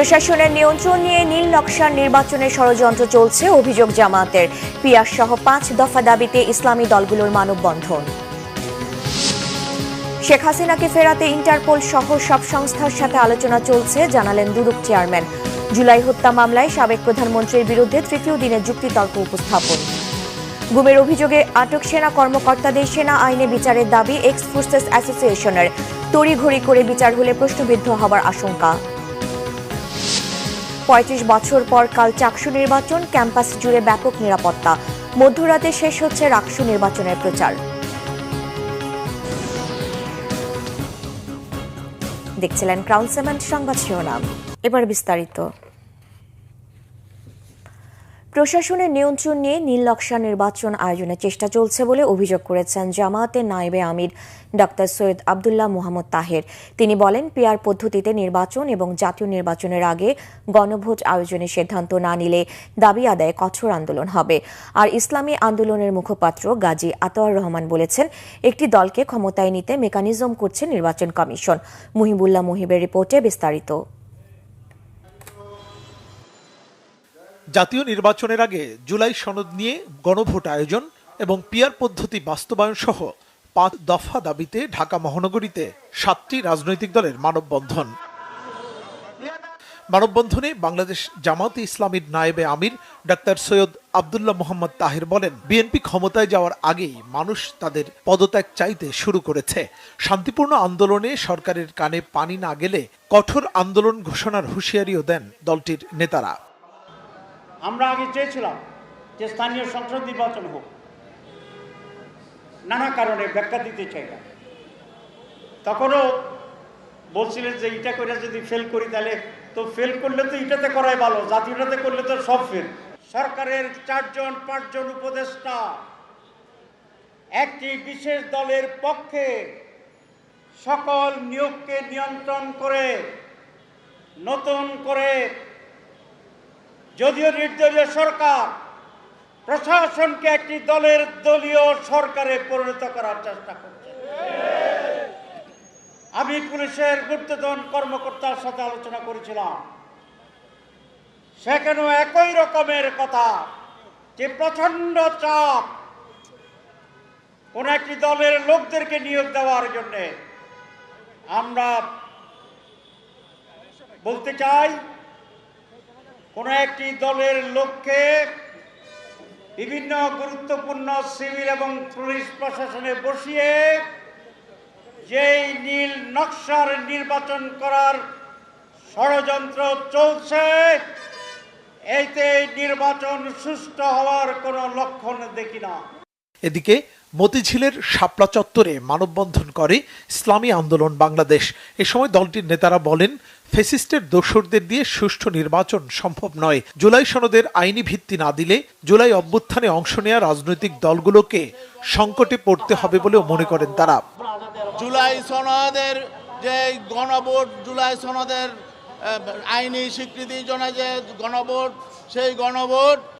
প্রশাসনের নিয়ন্ত্রণ নিয়ে নীল নকশার নির্বাচনের ষড়যন্ত্র চলছে অভিযোগ জামাতের পিয়াস সহ পাঁচ দফা দাবিতে ইসলামী দলগুলোর মানববন্ধন। শেখ হাসিনাকে ফেরাতে ইন্টারপোল সহ সব সংস্থার সাথে আলোচনা চলছে, জানালেন দুদক চেয়ারম্যান। জুলাই হত্যা মামলায় সাবেক প্রধানমন্ত্রীর বিরুদ্ধে তৃতীয় দিনে যুক্তিতর্ক উপস্থাপন। গুমের অভিযোগে আটক সেনা কর্মকর্তাদের সেনা আইনে বিচারের দাবি এক্স ফোর্সেস অ্যাসোসিয়েশনের। তড়িঘড়ি করে বিচার হলে প্রশ্নবিদ্ধ হবার আশঙ্কা। পঁয়ত্রিশ বছর পর কাল চাকসু নির্বাচন, ক্যাম্পাস জুড়ে ব্যাপক নিরাপত্তা। মধ্যরাতে শেষ হচ্ছে রাকসু নির্বাচনের প্রচার। দেখছিলেন ক্রাউন সেমেন্ট সংবাদ শিরোনাম। এবার বিস্তারিত। প্রশাসনের নিয়ন্ত্রণ নিয়ে নীল নকশা নির্বাচন আয়োজনের চেষ্টা চলছে বলে অভিযোগ করেছেন জামায়াতের নায়েবে আমির ডক্টর সৈয়দ আবদুল্লাহ মোহাম্মদ তাহের। তিনি বলেন পিয়ার পদ্ধতিতে নির্বাচন এবং জাতীয় নির্বাচনের আগে গণভোট আয়োজনের সিদ্ধান্ত না নিলে দাবি আদায়ে কঠোর আন্দোলন হবে। আর ইসলামী আন্দোলনের মুখপাত্র গাজী আতোয়ার রহমান বলেছেন, একটি দলকে ক্ষমতায় নিতে মেকানিজম করছে নির্বাচন কমিশন। মুহিবুল্লাহ মুহিবের রিপোর্টে বিস্তারিত। জাতীয় নির্বাচনের আগে জুলাই সনদ নিয়ে গণভোট আয়োজন এবং পিয়ার পদ্ধতি বাস্তবায়ন সহ পাঁচ দফা দাবিতে ঢাকা মহানগরীতে সাতটি রাজনৈতিক দলের মানববন্ধন। মানববন্ধনে বাংলাদেশ জামাতে ইসলামীর নায়েবে আমির ডাক্তার সৈয়দ আবদুল্লাহ মোহাম্মদ তাহের বলেন, বিএনপি ক্ষমতায় যাওয়ার আগেই মানুষ তাদের পদত্যাগ চাইতে শুরু করেছে। শান্তিপূর্ণ আন্দোলনে সরকারের কানে পানি না গেলে কঠোর আন্দোলন ঘোষণার হুঁশিয়ারিও দেন দলটির নেতারা। আমরা আগে চেয়েছিলাম যে স্থানীয় সংসদ নির্বাচন হোক। নানা কারণে ব্যাখ্যা দিতে চাই না। তখনও বলছিলেন যে এটা করে যদি ফেল করি তাহলে তো ফেল করলে তো এটাতে করাই ভালো জাতীয়টাতে করলে তো সব ফেল সরকারের চারজন, পাঁচজন উপদেষ্টা একটি বিশেষ দলের পক্ষে সকল নিয়োগকে নিয়ন্ত্রণ করে, নতুন করে যদিও নির্দলীয় সরকার, প্রশাসনকে একটি দলের দলীয় সরকারে পরিণত করার চেষ্টা করছে। আমি পুলিশের গুপ্তধন কর্মকর্তার সাথে আলোচনা করেছিলাম। সেখানেও একই রকমের কথা যে প্রচণ্ড চাপ কোন একটি দলের লোকদেরকে নিয়োগ দেওয়ার জন্যে। আমরা বলতে চাই কোনো একটি দলের লোককে বিভিন্ন গুরুত্বপূর্ণ সিভিল এবং পুলিশ প্রশাসনে বসিয়ে যেই নীল নকশার নির্বাচন করার ষড়যন্ত্র চলছে এতে নির্বাচন সুষ্ঠু হওয়ার কোনো লক্ষণ দেখি না। এদিকে মতিঝিলের শাপলা চত্বরে মানববন্ধন করে ইসলামী আন্দোলন বাংলাদেশ। এ সময় দলটির নেতারা বলেন ফেসিস্টের দোসরদের দিয়ে সুষ্ঠু নির্বাচন সম্ভব নয়। জুলাই সনদের আইনি ভিত্তি না দিলে জুলাই অভ্যুত্থানে অংশ নেওয়া রাজনৈতিক দলগুলোকে সংকটে পড়তে হবে বলেও মনে করেন তারা। জুলাই সনদের যে গণভোট, জুলাই সনদের আইনি স্বীকৃতি জন্য যে গণভোট, সেই গণভোট